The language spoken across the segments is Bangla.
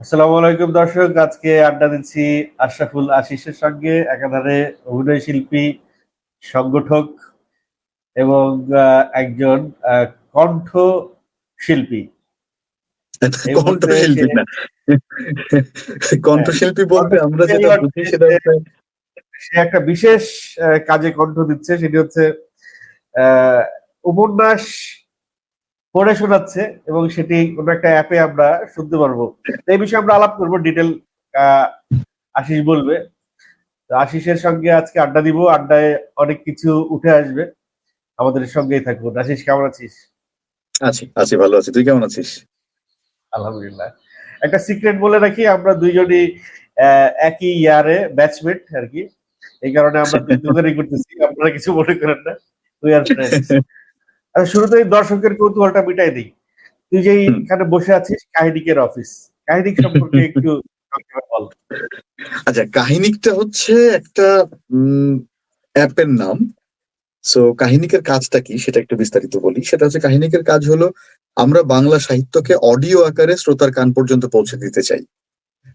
আসসালামু আলাইকুম দর্শক আজকে আড্ডা দিচ্ছি আশরাফুল আশিসের সঙ্গে একাধারে অভিনয় শিল্পী সংগঠক এবং একজন কণ্ঠ শিল্পী কণ্ঠশিল্পী না। কণ্ঠশিল্পী বলতে আমরা যেটা বুঝি সেটা সে একটা বিশেষ কাজে কণ্ঠ দিচ্ছে সেটি হচ্ছে আহ, উপন্যাস পড়ে শোনাচ্ছে এবং সেটি কোনো একটা অ্যাপে আমরা শুনতে পারব। এই বিষয়ে আমরা আলাপ করব ডিটেল আশিস বলবে। তো আশিসের সঙ্গে আজকে আড্ডা দিব আড্ডায় অনেক কিছু উঠে আসবে। আমাদের সঙ্গেই থাকুন। আশিস কেমন আছিস? আছি আছি ভালো আছি। তুই কেমন আছিস? আলহামদুলিল্লাহ। একটা সিক্রেট বলে রাখি আমরা দুইজনই একই ইয়ারে ব্যাচমেট আর কি। এই কারণে আমরা দুজনেই করতেছি আপনারা কিছু মনে করেন না। উই আর ফ্রেন্ডস আচ্ছা শুরুতেই দর্শকের কৌতূহলটা মিটাই দিই। তুই যে এখানে বসে আছিস কাহিনিকের অফিস কাহিনিক সম্পর্কে একটু বল। আচ্ছা কাহিনীটা হচ্ছে একটা অ্যাপের নাম। সো কাহিনীকের কাজটা কি সেটা একটু বিস্তারিত বলি। সেটা হচ্ছে কাহিনীকের কাজ হলো আমরা বাংলা সাহিত্যকে অডিও আকারে শ্রোতার কান পর্যন্ত পৌঁছে দিতে চাই।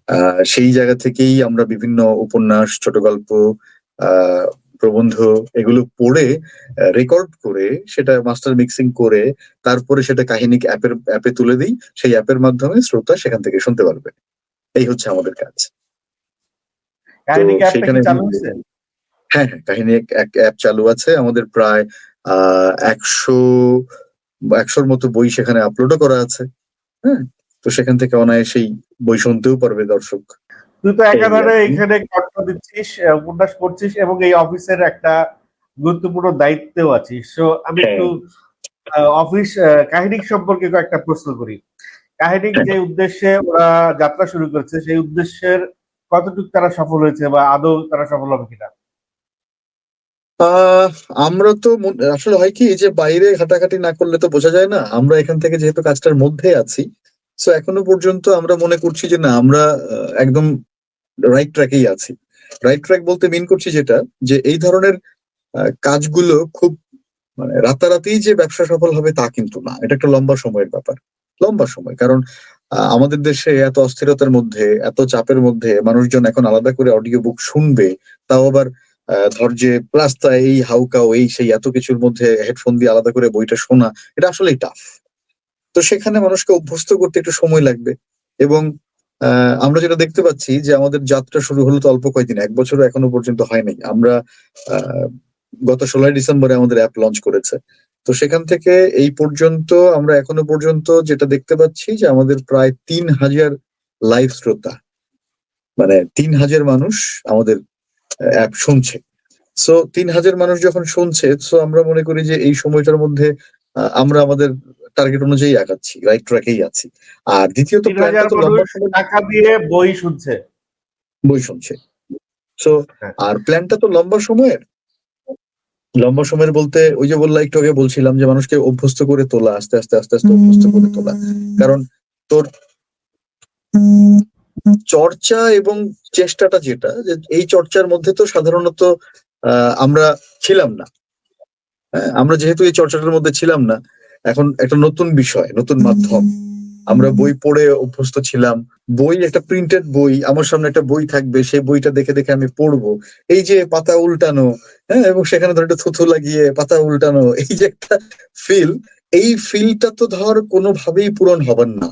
আহ, সেই জায়গা থেকেই আমরা বিভিন্ন উপন্যাস ছোট গল্প আহ, প্রবন্ধ এগুলো পড়ে রেকর্ড করে সেটা মাস্টার মিক্সিং করে তারপরে সেটা কাহিনী অ্যাপের অ্যাপে তুলে দিই সেই অ্যাপের মাধ্যমে শ্রোতা সেখান থেকে শুনতে পারবে। এই হচ্ছে আমাদের কাজ। সেখানে হ্যাঁ হ্যাঁ কাহিনী এক অ্যাপ চালু আছে। আমাদের প্রায় আহ একশো একশোর মতো বই সেখানে আপলোডও করা আছে। হ্যাঁ তো সেখান থেকে অনায়াসেই বই শুনতেও পারবে দর্শক। তুই তো একাধারে। এখানে দিচ্ছিস উপন্যাস পড়ছিস এবং এই অফিসের একটা গুরুত্বপূর্ণ দায়িত্বেও আছিস তো আমি হ্যাঁ। একটু আহ, অফিস আহ, কাহিনিক সম্পর্কে একটা প্রশ্ন করি কাহিনিক হ্যাঁ। যে উদ্দেশ্যে ওরা যাত্রা শুরু করেছে সেই উদ্দেশ্যের কতটুকু তারা সফল হয়েছে বা আদৌ তারা সফল হবে কিনা আহ আমরা তো আসলে হয় কি এই যে বাইরে ঘাটাঘাটি না করলে তো বোঝা যায় না আমরা এখান থেকে যেহেতু কাজটার মধ্যে আছি সো এখনও পর্যন্ত আমরা মনে করছি যে না আমরা আহ, একদম রাইট ট্র্যাকেই আছি রাইট ট্র্যাক বলতে মিন করছি যেটা, যে এই ধরনের কাজগুলো খুব মানে রাতারাতি যে ব্যবসা সফল হবে তা কিন্তু না। এটা একটা লম্বা সময়ের ব্যাপার। লম্বা সময়। কারণ আমাদের দেশে এত অস্থিরতার মধ্যে, এত চাপের মধ্যে মানুষজন এখন আলাদা করে অডিও বুক শুনবে, তাও আবার ধর যে প্লাস এই, হাউকাও এই, সেই এত কিছুর মধ্যে হেডফোন দিয়ে আলাদা করে বইটা শোনা, এটা আসলেই টাফ তো সেখানে মানুষকে অভ্যস্ত করতে একটু সময় লাগবে এবং আমরা যেটা দেখতে পাচ্ছি যে আমাদের যাত্রা শুরু হলো তো অল্প কয়েকদিন, এক বছর এখনও পর্যন্ত হয়নি আমরা গত ষোলোই ডিসেম্বরে আমাদের অ্যাপ লঞ্চ করেছে। তো সেখান থেকে এই পর্যন্ত, আমরা এখনও পর্যন্ত যেটা দেখতে পাচ্ছি যে আমাদের প্রায় তিন হাজার লাইভ শ্রোতা মানে তিন হাজার মানুষ আমাদের অ্যাপ শুনছে। সো তিন হাজার মানুষ যখন শুনছে সো আমরা মনে করি যে এই সময়টার মধ্যে আমরা আমাদের টার্গেট অনুযায়ী আগাচ্ছি রাইট ট্র্যাকেই আছি। আর দ্বিতীয়ত টাকা দিয়ে বই শুনছে। বই শুনছে। সো হ্যাঁ। আর প্ল্যানটা তো লম্বা সময়ের। লম্বা সময়ের বলতে ওই যে বললাম একটু আগে বলছিলাম যে মানুষকে অভ্যস্ত করে তোলা আস্তে আস্তে আস্তে আস্তে অভ্যস্ত করে তোলা। কারণ তোর চর্চা এবং চেষ্টাটা যেটা যে এই চর্চার মধ্যে তো সাধারণত আহ, আমরা ছিলাম না। আমরা যেহেতু এই চর্চাটার মধ্যে ছিলাম না এখন একটা নতুন বিষয় নতুন মাধ্যম। আমরা বই পড়ে অভ্যস্ত ছিলাম। বই একটা প্রিন্টেড বই আমার সামনে একটা বই থাকবে সেই বইটা দেখে দেখে আমি পড়ব। এই যে পাতা উল্টানো হ্যাঁ এবং সেখানে ধর একটা থুথু লাগিয়ে পাতা উল্টানো এই যে একটা ফিল এই ফিলটা তো ধর কোনোভাবেই পূরণ হবার না।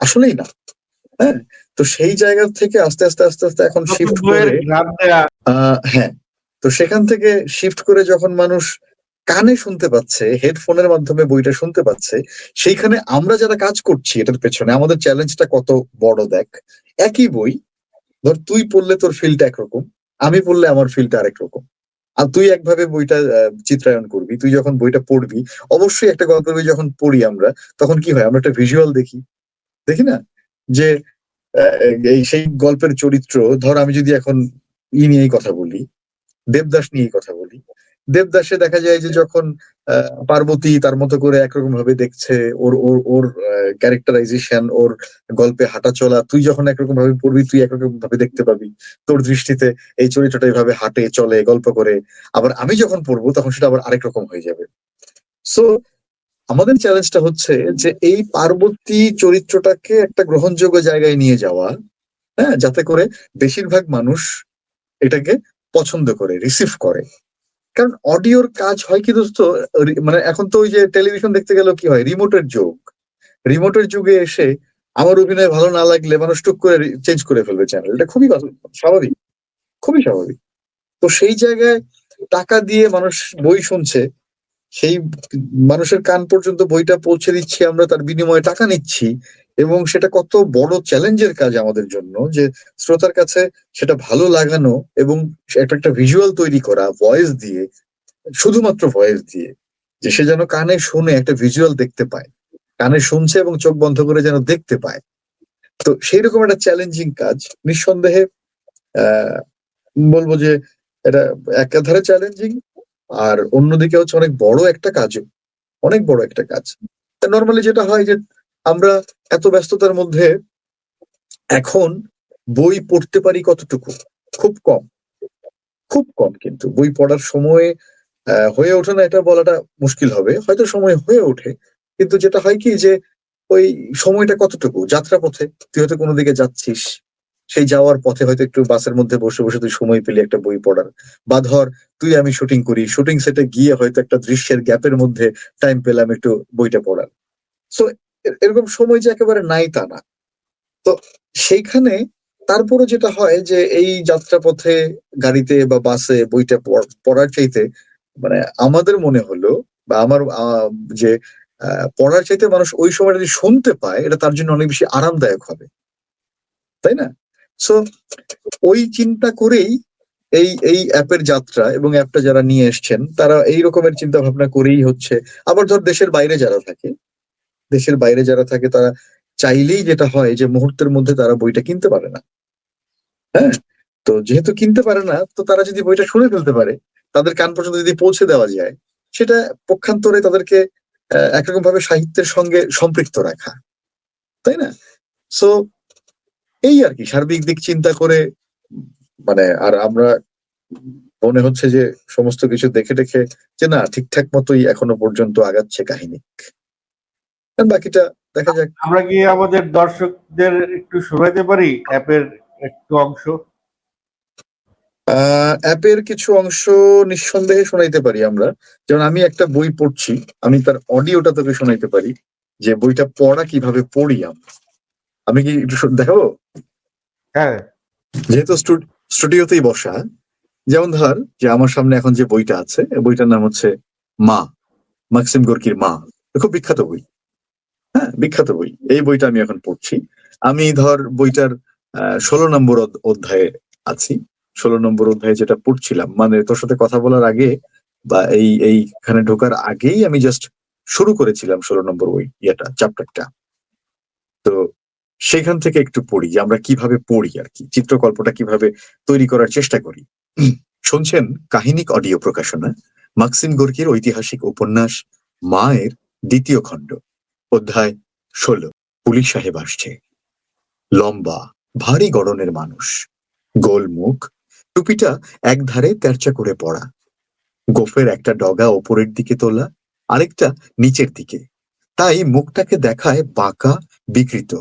আসলেই না। হ্যাঁ তো সেই জায়গা থেকে আস্তে আস্তে আস্তে আস্তে এখন শিফট করে আহ হ্যাঁ তো সেখান থেকে শিফট করে যখন মানুষ কানে শুনতে পাচ্ছে হেডফোনের মাধ্যমে বইটা শুনতে পাচ্ছে, সেইখানে আমরা যারা কাজ করছি এটার পেছনে আমাদের চ্যালেঞ্জটা কত বড় দেখ। একই বই, ধর তুই পড়লে তোর ফিলটা একরকম, আমি পড়লে আমার ফিলটা আরেক রকম। আর তুই একভাবে বইটা চিত্রায়ন করবি, তুই যখন বইটা পড়বি, অবশ্যই একটা গল্পের বই যখন পড়ি আমরা, তখন কি হয়? আমরা একটা ভিজুয়াল দেখি। দেখি না? যে এই সেই গল্পের চরিত্র, ধর আমি যদি এখন ই নিয়েই কথা বলি, দেবদাস নিয়েই কথা বলি দেবদাসে দেখা যায় যে যখন পার্বতী তার মতো করে একরকম ভাবে দেখছে, ওর ওর ওর ক্যারেক্টারাইজেশন ওর গল্পে হাঁটা চলা, তুই যখন একরকম ভাবে পড়বি, তুই একরকম ভাবে দেখতে পাবি। তোর দৃষ্টিতে এই চরিত্রটা এইভাবে হাঁটে, চলে, গল্প করে। আবার আমি যখন পড়ব, তখন সেটা আবার আরেক রকম হয়ে যাবে। সো আমাদের চ্যালেঞ্জটা হচ্ছে যে এই পার্বতী চরিত্রটাকে একটা গ্রহণযোগ্য জায়গায় নিয়ে যাওয়া হ্যাঁ? যাতে করে বেশিরভাগ মানুষ এটাকে পছন্দ করে রিসিভ করে। কারণ অডিওর কাজ হয় কি দোস্ত মানে এখন তো ওই যে টেলিভিশন দেখতে গেলেও কি হয় রিমোটের যুগ। রিমোটের যুগে এসে আমার অভিনয় ভালো না লাগলে মানুষ টুক করে চেঞ্জ করে ফেলবে চ্যানেল এটা খুবই স্বাভাবিক খুবই স্বাভাবিক। তো সেই জায়গায় টাকা দিয়ে মানুষ বই শুনছে, সেই মানুষের কান পর্যন্ত বইটা পৌঁছে দিচ্ছি আমরা, তার বিনিময়ে টাকা নিচ্ছি এবং সেটা কত বড় চ্যালেঞ্জের কাজ আমাদের জন্য যে শ্রোতার কাছে সেটা ভালো লাগানো এবং একটা একটা ভিজুয়াল তৈরি করা ভয়েস দিয়ে, শুধুমাত্র ভয়েস দিয়ে, যে সে যেন কানে শুনে একটা ভিজুয়াল দেখতে পায়। কানে শুনছে এবং চোখ বন্ধ করে যেন দেখতে পায়। তো সেই রকম একটা চ্যালেঞ্জিং কাজ। নিঃসন্দেহে বলব যে এটা একাধারে চ্যালেঞ্জিং আর অন্যদিকে হচ্ছে অনেক বড় একটা কাজও, অনেক বড় একটা কাজ। নর্মালি যেটা হয় যে আমরা এত ব্যস্ততার মধ্যে এখন বই পড়তে পারি কতটুকু? খুব কম। খুব কম কিন্তু। বই পড়ার সময় হয়ে ওঠে না, এটা বলাটা মুশকিল হবে। হয়তো সময় হয়ে ওঠে, কিন্তু যেটা হয় কি যে, ওই সময়টা কতটুকু? যাত্রাপথে। তুই হয়তো কোনো দিকে যাচ্ছিস, সেই যাওয়ার পথে হয়তো একটু বাসের মধ্যে বসে বসে তুই সময় পেলি একটা বই পড়ার। বা ধর, তুই আমি শুটিং করি শুটিং সেটে গিয়ে হয়তো একটা দৃশ্যের গ্যাপের মধ্যে টাইম পেলাম একটু বইটা পড়ার। সো এরকম সময় যে একেবারে নাই তা না। তো সেইখানে তারপরে যেটা হয় যে এই যাত্রাপথে গাড়িতে বা বাসে বইটা পড়- পড়ার চাইতে মানে আমাদের মনে হলো বা আমার যে পড়ার চাইতে মানুষ ওই সময়টা যদি শুনতে পায়, এটা তার জন্য অনেক বেশি আরামদায়ক হবে। তাই না? সো ওই চিন্তা করেই এই এই অ্যাপের যাত্রা এবং অ্যাপটা যারা নিয়ে এসছেন, তারা এই রকমের চিন্তা ভাবনা করেই হচ্ছে। আবার ধর দেশের বাইরে যারা থাকে দেশের বাইরে যারা থাকে তারা চাইলেই যেটা হয় যে মুহূর্তের মধ্যে তারা বইটা কিনতে পারে না। হ্যাঁ? তো যেহেতু কিনতে পারে না, তো তারা যদি বইটা শুনে ফেলতে পারে, তাদের কান পর্যন্ত যদি পৌঁছে দেওয়া যায়, সেটা পক্ষান্তরে তাদেরকে একরকম ভাবে সাহিত্যের সঙ্গে সম্পৃক্ত রাখা। তাই না? সো এই আর কি, সার্বিক দিক চিন্তা করে মানে আর আমরা মনে হচ্ছে যে সমস্ত কিছু দেখে দেখে যে না, ঠিকঠাক মতোই এখনও পর্যন্ত আগাচ্ছে কাহিনী। বাকিটা দেখা যাক। আমরা কি আমাদের দর্শকদের একটু শোনাতে পারি অ্যাপের একটু অংশ? আহ অ্যাপের কিছু অংশ নিঃসন্দেহে শোনাইতে পারি আমরা। যেমন আমি একটা বই পড়ছি আমি তার অডিওটা তোকে শোনাইতে পারি যে বইটা পড়া কীভাবে পড়ি আমরা। আমি কি একটু দেখাবো হ্যাঁ। যেহেতু স্টু- স্টুডিওতেই বসা যেমন ধর যে আমার সামনে এখন যে বইটা আছে বইটার নাম হচ্ছে মা মাক্সিম গোর্কির মা। খুব বিখ্যাত বই। হ্যাঁ বিখ্যাত বই। এই বইটা আমি এখন পড়ছি। আমি ধর বইটার ষোলো নম্বর অধ- অধ্যায়ে আছি। ষোলো নম্বর অধ্যায়ে যেটা পড়ছিলাম মানে তোর সাথে কথা বলার আগে বা এই, এইখানে ঢোকার আগেই আমি জাস্ট শুরু করেছিলাম ষোলো নম্বর বই, ইয়েটা চ্যাপ্টারটা তো সেখান থেকে একটু পড়ি আমরা কীভাবে পড়ি আর কি, চিত্রকল্পটা কীভাবে তৈরি করার চেষ্টা করি। শুনছেন কাহিনিক অডিও প্রকাশনা, মাক্সিম গোর্কির ঐতিহাসিক উপন্যাস, মায়ের দ্বিতীয় খণ্ড। অধ্যায় ষোলো। পুলিশ সাহেব আসছে। লম্বা, ভারী গড়নের মানুষ। গোল মুখ, টুপিটা একধারে তেরচা করে পড়া। গোফের একটা ডগা ওপরের দিকে তোলা, আরেকটা নিচের দিকে। তাই মুখটাকে দেখায় বাঁকা, বিকৃত।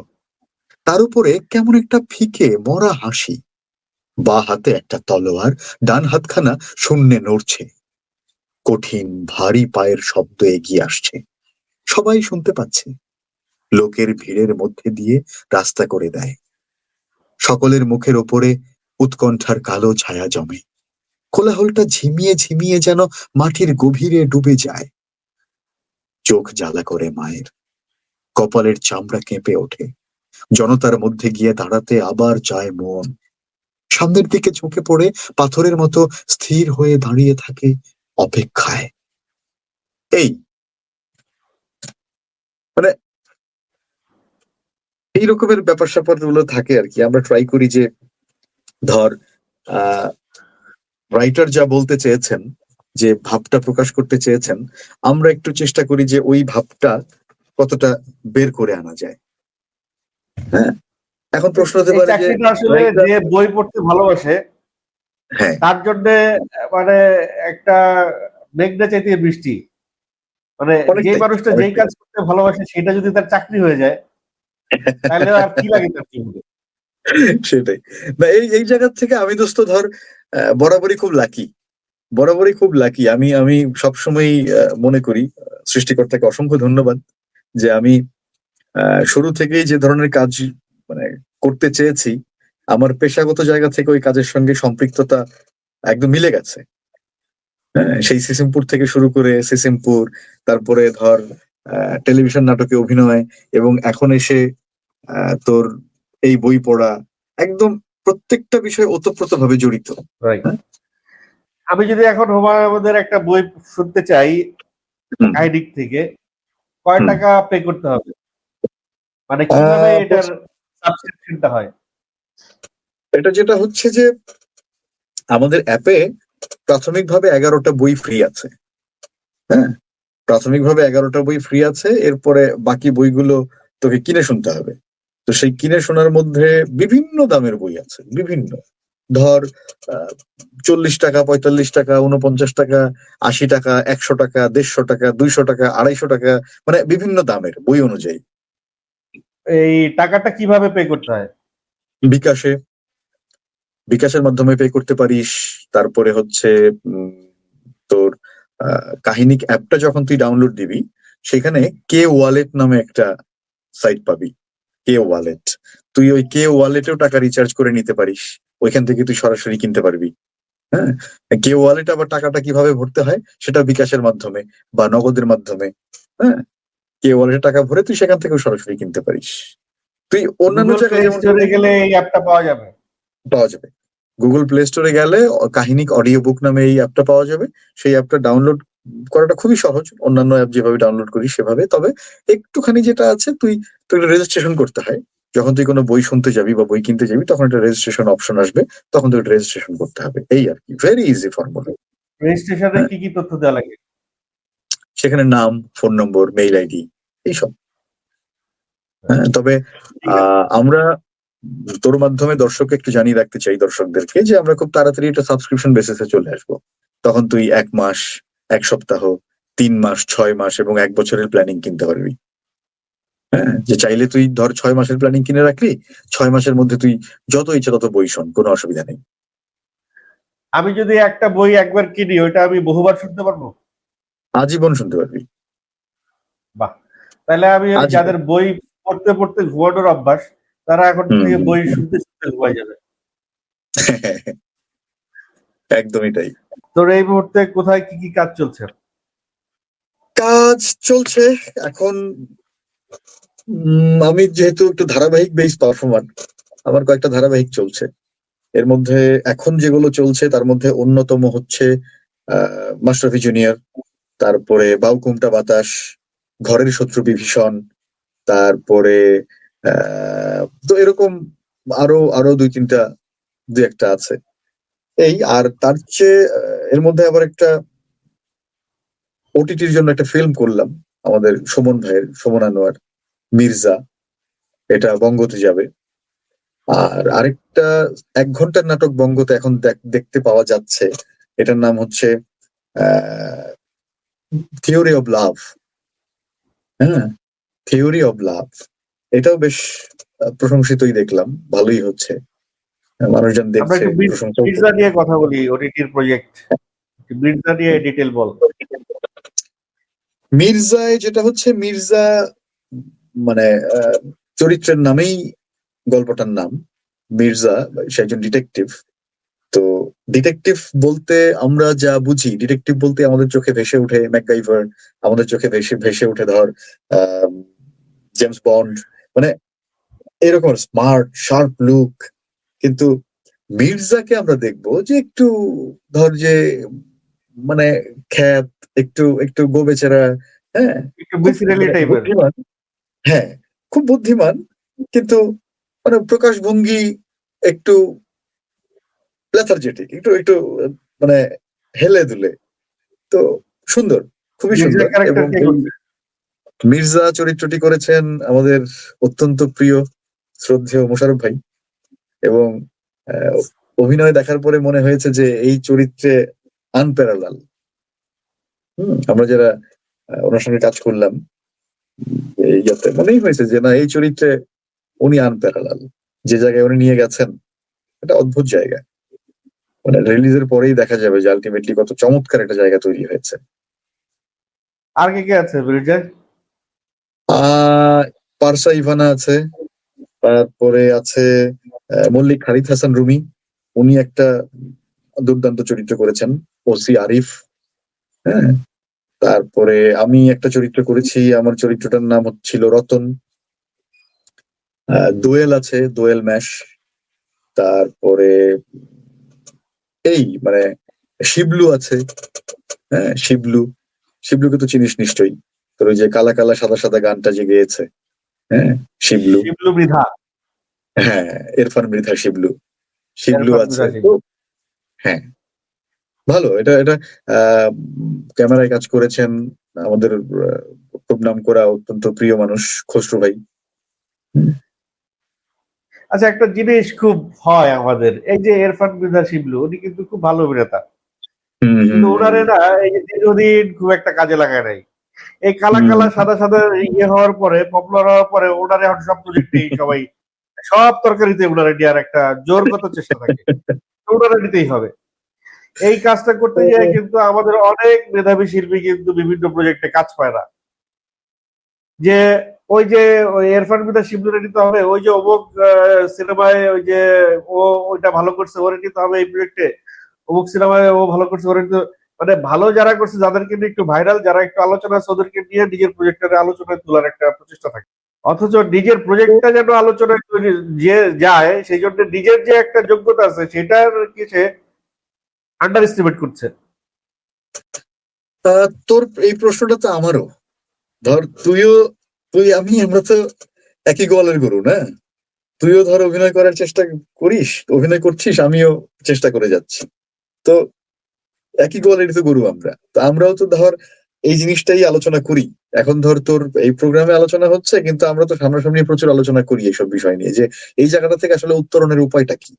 তার উপরে কেমন একটা ফিকে, মরা হাসি। বা হাতে একটা তলোয়ার, ডান হাতখানা শূন্যে নড়ছে। কঠিন, ভারী পায়ের শব্দ এগিয়ে আসছে। সবাই শুনতে পাচ্ছে। লোকের ভিড়ের মধ্যে দিয়ে রাস্তা করে দেয়। সকলের মুখের ওপরে উৎকণ্ঠার কালো ছায়া জমে। কোলাহলটা ঝিমিয়ে ঝিমিয়ে যেন মাটির গভীরে ডুবে যায়। চোখ জ্বালা করে মায়ের। কপালের চামড়া কেঁপে ওঠে। জনতার মধ্যে গিয়ে দাঁড়াতে আবার চায় মন। সামনের দিকে ঝুঁকে পড়ে পাথরের মতো স্থির হয়ে দাঁড়িয়ে থাকে অপেক্ষায়। এই মানে এই রকমের ব্যাপার স্যাপারগুলো থাকে আর কি। আমরা ট্রাই করি যে ধর রাইটার যা বলতে চেয়েছেন যে ভাবটা প্রকাশ করতে চেয়েছেন আমরা একটু চেষ্টা করি যে ওই ভাবটা কতটা বের করে আনা যায়। হ্যাঁ? এখন প্রশ্ন হতে পারে যে আসলে যে বই পড়তে ভালোবাসে হ্যাঁ। তার জন্য মানে একটা মেঘনা চাইতে বৃষ্টি। মানে যে মানুষটা যেই কাজ করতে ভালোবাসে সেটা যদি তার চাকরি হয়ে যায় তাহলে আর কি লাগে তার জীবনে? সেটাই। না এই এই জায়গা থেকে আমি দোস্ত ধর বরাবরই খুব লাকি বরাবরই খুব লাকি আমি আমি সবসময় মনে করি সৃষ্টিকর্তাকে অসংখ্য ধন্যবাদ যে আমি শুরু থেকেই যে ধরনের কাজ মানে করতে চেয়েছি আমার পেশাগত জায়গা থেকে ওই কাজের সঙ্গে সম্পৃক্ততা একদম মিলে গেছে। সেই সিসিমপুর থেকে শুরু করে সিসিমপুর তারপরে ধর আহ, টেলিভিশন নাটকে অভিনয় এবং এখন এসে আহ, তোর এই বই পড়া একদম প্রত্যেকটা বিষয় ওতপ্রোত ভাবে জড়িত আমি যদি এখন আহমেদের একটা বই শুনতে চাই আইডিক থেকে কয়। টাকা পে করতে হবে? মানে কীভাবে এটার সাবস্ক্রিপশনটা হয়? এটা যেটা হচ্ছে যে আমাদের অ্যাপে প্রাথমিকভাবে এগারোটা বই ফ্রি আছে। হ্যাঁ? প্রাথমিকভাবে এগারোটা বই ফ্রি আছে এরপরে বাকি বইগুলো তোকে কিনে শুনতে হবে। তো সেই কিনে শোনার মধ্যে বিভিন্ন দামের বই আছে বিভিন্ন। ধর চল্লিশ টাকা পঁয়তাল্লিশ টাকা উনপঞ্চাশ টাকা আশি টাকা একশো টাকা দেড়শো টাকা দুইশো টাকা আড়াইশো টাকা মানে বিভিন্ন দামের বই অনুযায়ী। এই টাকাটা কীভাবে পে করতে হয়? বিকাশে। বিকাশের মাধ্যমে পে করতে পারিস। তারপরে হচ্ছে তোর আহ, কাহিনী অ্যাপটা যখন তুই ডাউনলোড দিবি সেখানে কে ওয়ালেট নামে একটা সাইট পাবি। কে ওয়ালেট তুই ওই কে ওয়ালেটেও টাকা রিচার্জ করে নিতে পারিস। ওইখান থেকে তুই সরাসরি কিনতে পারবি। হ্যাঁ? কে ওয়ালেট আবার টাকাটা কীভাবে ভরতে হয় সেটা বিকাশের মাধ্যমে বা নগদের মাধ্যমে। হ্যাঁ? কে ওয়ালেটে টাকা ভরে তুই সেখান থেকেও সরাসরি কিনতে পারিস। তুই অন্যান্য জায়গায় গেলে এই অ্যাপটা পাওয়া যাবে। পাওয়া যাবে। গুগল প্লে স্টোরে গেলে কাহিনী অডিও বুক নামে এই অ্যাপটা পাওয়া যাবে। সেই অ্যাপটা ডাউনলোড করাটা খুবই সহজ। অন্যান্য অ্যাপ যেভাবে ডাউনলোড করি সেভাবে। তবে একটুখানি যেটা আছে তুই তো একটা রেজিস্ট্রেশন করতে হয়। যখন তুই কোনো বই শুনতে যাবি বা বই কিনতে যাবি তখন একটা রেজিস্ট্রেশন অপশন আসবে। তখন তোকে রেজিস্ট্রেশন করতে হবে। এই আর কি। ভেরি ইজি ফর্মুলা রেজিস্ট্রেশনে কি কি তথ্য দেওয়া লাগে? সেখানে নাম ফোন নম্বর মেইল আইডি এইসব। হ্যাঁ তবে আহ, আমরা তোর মাধ্যমে দর্শককে একটু জানিয়ে রাখতে চাই দর্শকদেরকে যে আমরা খুব তাড়াতাড়ি এটা সাবস্ক্রিপশন বেসিসে চলে আসব। তখন তুই এক মাস এক সপ্তাহ তিন মাস ছয় মাস এবং এক বছরের প্ল্যানিং কিনতে পারবি। হ্যাঁ যে চাইলে তুই ধর ছয় মাসের প্ল্যানিং কিনে রাখলি ছয় মাসের মধ্যে তুই যত ইচ্ছা তত বই শোন কোনো অসুবিধা নেই। আমি যদি একটা বই একবার কিনি ওইটা আমি বহুবার শুনতে পারব? আজীবন শুনতে পারবি। বাহ। তাহলে আমি যাদের বই পড়তে পড়তে ঘুমানোর অভ্যাস তারা এখন থেকে বই শুনতে শুনতে ঘুমাই যাবে। একদমই তাই। তোর এই মুহূর্তে কোথায় কি কি কাজ চলছে? কাজ চলছে। এখন উম, আমি যেহেতু একটু ধারাবাহিক বেস পারফর্মার আমার কয়েকটা ধারাবাহিক চলছে। এর মধ্যে এখন যেগুলো চলছে তার মধ্যে অন্যতম হচ্ছে মাস্টারফি জুনিয়র তারপরে বাউকুমটা বাতাস ঘরের শত্রু বিভীষণ তারপরে তো এরকম আরও আরও দুই তিনটা দু একটা আছে। এই আর তার চেয়ে এর মধ্যে আবার একটা ওটিটির জন্য একটা ফিল্ম করলাম, আমাদের সুমন ভাইয়ের, সুমন আনোয়ার, মির্জা। এটা বঙ্গতে যাবে। আর আরেকটা, এক ঘণ্টার নাটক বঙ্গতে এখন দেখ- দেখতে পাওয়া যাচ্ছে। এটার নাম হচ্ছে থিওরি অফ লাভ হ্যাঁ থিওরি অফ লাভ এটাও বেশ প্রশংসিতই দেখলাম ভালোই হচ্ছে। মানুষজন আমরা দেখছে নিয়ে কথা বলি ওটিটির প্রজেক্ট মির্জা নিয়ে ডিটেল বল। মির্জায় যেটা হচ্ছে মির্জা মানে চরিত্রের নামেই গল্পটার নাম মির্জা সে একজন ডিটেকটিভ তো ডিটেকটিভ বলতে আমরা যা বুঝি ডিটেকটিভ বলতে আমাদের চোখে ভেসে ওঠে ম্যাকগাইভার আমাদের চোখে ভেসে ভেসে ওঠে ধর জেমস বন্ড মানে এরকম স্মার্ট শার্প লুক কিন্তু মির্জাকে আমরা দেখব যে একটু ধর যে মানে খ্যাত একটু একটু গোবেচারা হ্যাঁ? হ্যাঁ খুব বুদ্ধিমান কিন্তু মানে প্রকাশভঙ্গি একটু লেথার্জেটিক একটু একটু মানে হেলে দুলে। তো সুন্দর খুবই সুন্দর এবং মির্জা চরিত্রটি করেছেন আমাদের অত্যন্ত প্রিয়, শ্রদ্ধেয় মোশারফ ভাই। এবং অভিনয় দেখার পরে মনে হয়েছে যে এই চরিত্রে আনপ্যারালাল হম, আমরা যারা ওনার সঙ্গে কাজ করলাম, এই ইয়াতে মনেই হয়েছে যে না, এই চরিত্রে উনি আনপ্যারালাল যে জায়গায় উনি নিয়ে গেছেন, এটা অদ্ভুত জায়গা। মানে রিলিজের পরেই দেখা যাবে যে আলটিমেটলি কত চমৎকার একটা জায়গা তৈরি হয়েছে। আর কে কে আছে ব্রিজে আহ পারসা ইভানা আছে, তারপরে আছে মল্লিক খালিদ হাসান রুমি। উনি একটা দুর্দান্ত চরিত্র করেছেন, ওসি আরিফ। হ্যাঁ তারপরে আমি একটা চরিত্র করেছি, আমার চরিত্রটার নাম হচ্ছিল রতন। দোয়েল আছে, দোয়েল ম্যাশ। তারপরে এই মানে শিবলু আছে। হ্যাঁ শিবলু। শিবলুকে তো চিনিস নিশ্চয়ই। তোর ওই যে কালা কালা সাদা সাদা গানটা যে গেয়েছে হ্যাঁ শিবলু। শিবলু মৃধা। হ্যাঁ ইরফান মৃধা শিবলু। শিবলু আছে। হ্যাঁ। ভালো এটা এটা ক্যামেরায় কাজ করেছেন আমাদের খুব নাম করা অত্যন্ত প্রিয় মানুষ খসরু ভাই। আচ্ছা একটা জিনিস খুব হয় আমাদের এই যে ইরফান মৃধা শিবলু উনি কিন্তু খুব ভালো অভিনেতা। কিন্তু ওনারে না এই যে দীর্ঘদিন খুব একটা কাজে লাগায় নাই। এই কালা কালা সাদা সাদা ইয়ে হওয়ার পরে পপুলার হওয়ার পরে ওনারে এখন সব প্রজেক্টেই সবাই। সব তরকারিতে ওনারে নেওয়ার একটা জোরগত চেষ্টা থাকে। তো ওনারে নিতেই হবে। এই কাজটা করতে গিয়ে কিন্তু আমাদের অনেক মেধাবী শিল্পী কিন্তু বিভিন্ন প্রজেক্টে কাজ পায় না। যে ওই যে ওই এরফান বিদা শিবলুরে নিতে হবে ওই যে অমুক সিনেমায় ওই যে ও ওইটা ভালো করছে ওরে নিতে হবে এই প্রজেক্টে অমুক সিনেমায় ও ভালো করছে ওরে নিতে মানে ভালো যারা করছে, যাদেরকে নিয়ে একটু ভাইরাল যারা একটু আলোচনা আছে, ওদেরকে নিয়ে নিজের প্রজেক্টের আলোচনায় তোলার একটা প্রচেষ্টা থাকে। অথচ নিজের প্রজেক্টটা যেন আলোচনায় যে যায়, সেই জন্য নিজের যে একটা যোগ্যতা আছে, সেটার কি সে আন্ডার এস্টিমেট করছে তোর এই প্রশ্নটা তো আমারও। ধর তুইও, তুই, আমি, আমরা তো একই গোয়ালের গরু, না? তুইও ধর অভিনয় করার চেষ্টা করিস, অভিনয় করছিস, আমিও চেষ্টা করে যাচ্ছি। তো একই গোয়ালের তো গরু আমরা। তো আমরাও তো ধর এই জিনিসটাই আলোচনা করি। এখন ধর তোর এই প্রোগ্রামে আলোচনা হচ্ছে কিন্তু আমরা তো সামনাসামনি প্রচুর আলোচনা করি এইসব বিষয় নিয়ে যে এই জায়গাটা থেকে আসলে উত্তরণের উপায়টা কি।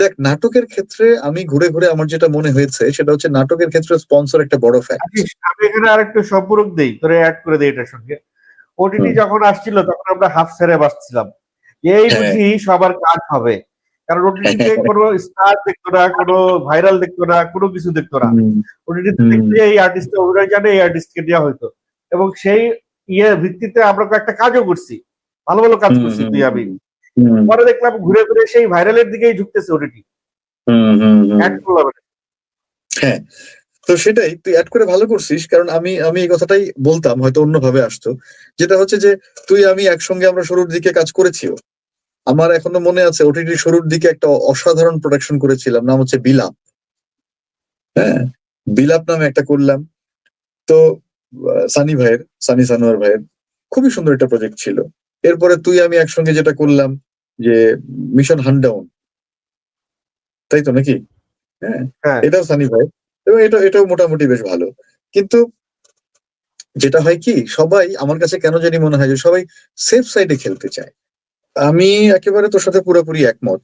দেখ নাটকের ক্ষেত্রে আমি ঘুরে ঘুরে আমার যেটা মনে হয়েছে সেটা হচ্ছে নাটকের ক্ষেত্রে স্পন্সর একটা বড় ফ্যাক্ট আমি এখানে আরেকটু সম্পূরক দেই তোরে অ্যাড করে দেই এটার সঙ্গে। ওটিটি যখন আসছিল তখন আমরা হাফ ছেড়ে বাঁচছিলাম এই হ্যাঁ। বুঝি সবার কাজ হবে। কারণ ওটিটিতে কোনো স্টার দেখতো না কোনো ভাইরাল দেখতো না কোনো কিছু দেখতো না। ওটিটিতে যে এই আর্টিস্ট অভিনয় জানে এই আর্টিস্টকে দেওয়া হতো এবং সেই ইয়ে ভিত্তিতে আমরা একটা কাজও করছি। ভালো ভালো কাজ করছি তুই আমি পরে দেখলাম ঘুরে ঘুরে সেই ভাইরালের দিকেই ঝুঁকতেছে ওটিটি। হ্যাঁ তো সেটাই তুই অ্যাড করে ভালো করছিস কারণ আমি আমি এই কথাটাই বলতাম হয়তো অন্যভাবে আসতো। যেটা হচ্ছে যে তুই আমি একসঙ্গে আমরা শুরুর দিকে কাজ করেছিও। আমার এখনও মনে আছে ওটিটি শুরুর দিকে একটা অসাধারণ প্রোডাকশন করেছিলাম নাম হচ্ছে বিলাপ। হ্যাঁ বিলাপ নামে একটা করলাম। তো সানি ভাইয়ের সানি সানোয়ার ভাইয়ের খুবই সুন্দর একটা প্রজেক্ট ছিল। এরপরে তুই আমি একসঙ্গে যেটা করলাম যে মিশন হানডাউন তাই তো নাকি? হ্যাঁ হ্যাঁ। এটাও সানি ভাই। এবং এটা এটাও মোটামুটি বেশ ভালো। কিন্তু যেটা হয় কি সবাই আমার কাছে কেন জানি মনে হয় যে সবাই সেফ সাইডে খেলতে চায়। আমি একেবারে তোর সাথে পুরোপুরি একমত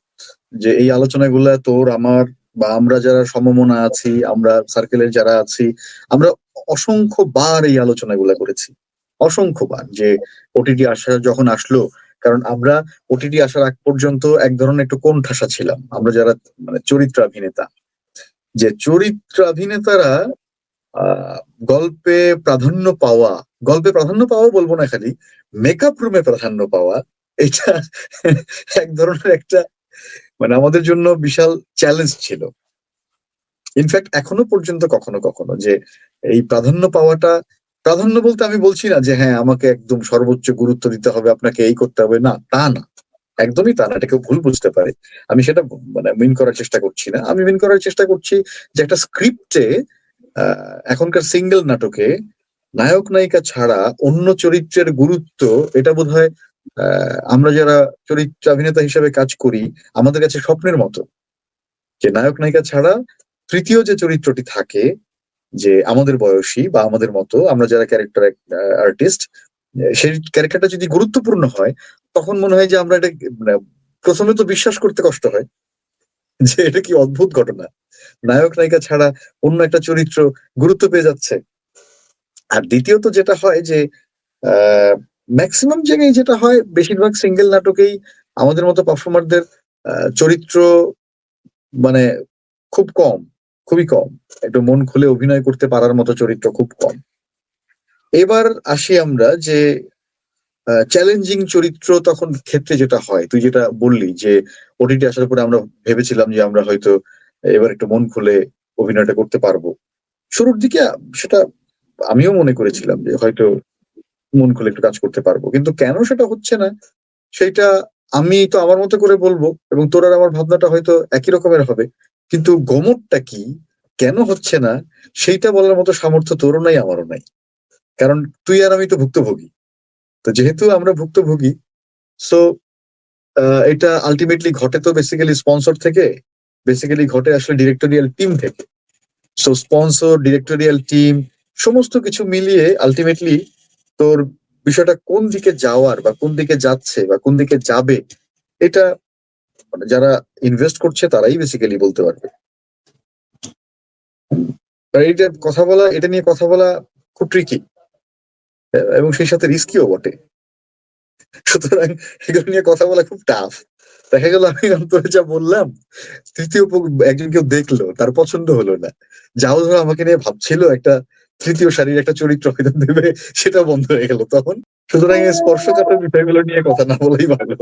যে এই আলোচনাগুলা তোর আমার বা আমরা যারা সমমনা আছি আমরা সার্কেলের যারা আছি আমরা অসংখ্য বার এই আলোচনাগুলা করেছি। অসংখ্য বার যে ওটিটি আসা যখন আসলো কারণ আমরা ওটিটি আসার আগ পর্যন্ত এক ধরনের একটু কোন ঠাসা ছিলাম। আমরা যারা মানে চরিত্র অভিনেতা যে চরিত্র অভিনেতারা আহ, গল্পে প্রাধান্য পাওয়া গল্পে প্রাধান্য পাওয়া বলব না খালি মেকআপ রুমে প্রাধান্য পাওয়া এটা এক ধরনের একটা মানে আমাদের জন্য বিশাল চ্যালেঞ্জ ছিল। ইনফ্যাক্ট এখনও পর্যন্ত কখনো কখনো যে এই প্রাধান্য পাওয়াটা, প্রাধান্য বলতে আমি বলছি না যে হ্যাঁ আমাকে একদম সর্বোচ্চ গুরুত্ব দিতে হবে, আপনাকে এই করতে হবে। না, তা না। একদমই তা না, এটা কেউ ভুল বুঝতে পারে। আমি সেটা মানে মিন করার চেষ্টা করছি না। আমি মিন করার চেষ্টা করছি যে একটা স্ক্রিপ্টে এখনকার সিঙ্গেল নাটকে নায়ক নায়িকা ছাড়া অন্য চরিত্রের গুরুত্ব, এটা বোধ হয় আমরা যারা চরিত্র অভিনেতা হিসেবে কাজ করি, আমাদের কাছে স্বপ্নের মতো যে নায়ক নায়িকা ছাড়া তৃতীয় যে চরিত্রটি থাকে যে আমাদের বয়সী বা আমাদের মতো, আমরা যারা ক্যারেক্টার আর্টিস্ট সেই ক্যারেক্টারটা যদি গুরুত্বপূর্ণ হয়, তখন মনে হয় যে আমরা এটা মানে প্রথমে তো বিশ্বাস করতে কষ্ট হয় যে এটা কি অদ্ভুত ঘটনা। নায়ক নায়িকা ছাড়া অন্য একটা চরিত্র গুরুত্ব পেয়ে যাচ্ছে। আর দ্বিতীয়ত যেটা হয় যে ম্যাক্সিমাম জায়গায় যেটা হয়, বেশিরভাগ সিঙ্গেল নাটকেই আমাদের মতো পারফর্মারদের চরিত্র মানে খুব কম, খুবই কম। একটু মন খুলে অভিনয় করতে পারার মতো চরিত্র খুব কম। এবার আসি আমরা যে চ্যালেঞ্জিং চরিত্র তখন ক্ষেত্রে যেটা হয়, তুই যেটা বললি যে ওটিটি আসার পরে আমরা ভেবেছিলাম যে আমরা হয়তো এবার একটু মন খুলে অভিনয়টা করতে পারব। শুরুর দিকে সেটা আমিও মনে করেছিলাম যে হয়তো মন খুলে একটু কাজ করতে পারব। কিন্তু কেন সেটা হচ্ছে না, সেটা আমি তো আমার মতো করে বলব এবং তোর আর আমার ভাবনাটা হয়তো একই রকমের হবে। কিন্তু গমরটা কি, কেন হচ্ছে না, সেইটা বলার মতো সামর্থ্য তোরও নাই, আমারও নাই। কারণ তুই আর আমি তো ভুক্তভোগী। তো যেহেতু আমরা ভুক্তভোগী সো এটা আলটিমেটলি ঘটে তো বেসিক্যালি স্পন্সর থেকে বেসিক্যালি ঘটে আসলে ডিরেক্টোরিয়াল টিম থেকে। সো স্পন্সর ডিরেক্টোরিয়াল টিম সমস্ত কিছু মিলিয়ে আলটিমেটলি তোর বিষয়টা কোন দিকে যাওয়ার বা কোন দিকে যাচ্ছে বা কোন দিকে যাবে, এটা মানে যারা ইনভেস্ট করছে তারাই বেসিক্যালি বলতে পারবে। কথা বলা, এটা নিয়ে কথা বলা খুব ট্রিকি এবং সেই সাথে রিস্কিও বটে। সুতরাং এগুলো নিয়ে কথা বলা খুব টাফ দেখা গেল আমি অন্তরে যা বললাম, তৃতীয় একজন কেউ দেখল, তার পছন্দ হলো না। যাও ধরো আমাকে নিয়ে ভাবছিল একটা তৃতীয় সারির একটা চরিত্র হয়তো দেবে সেটা বন্ধ হয়ে গেল তখন। সুতরাং স্পর্শকাতর বিষয়গুলো নিয়ে কথা না বলেই ভালো।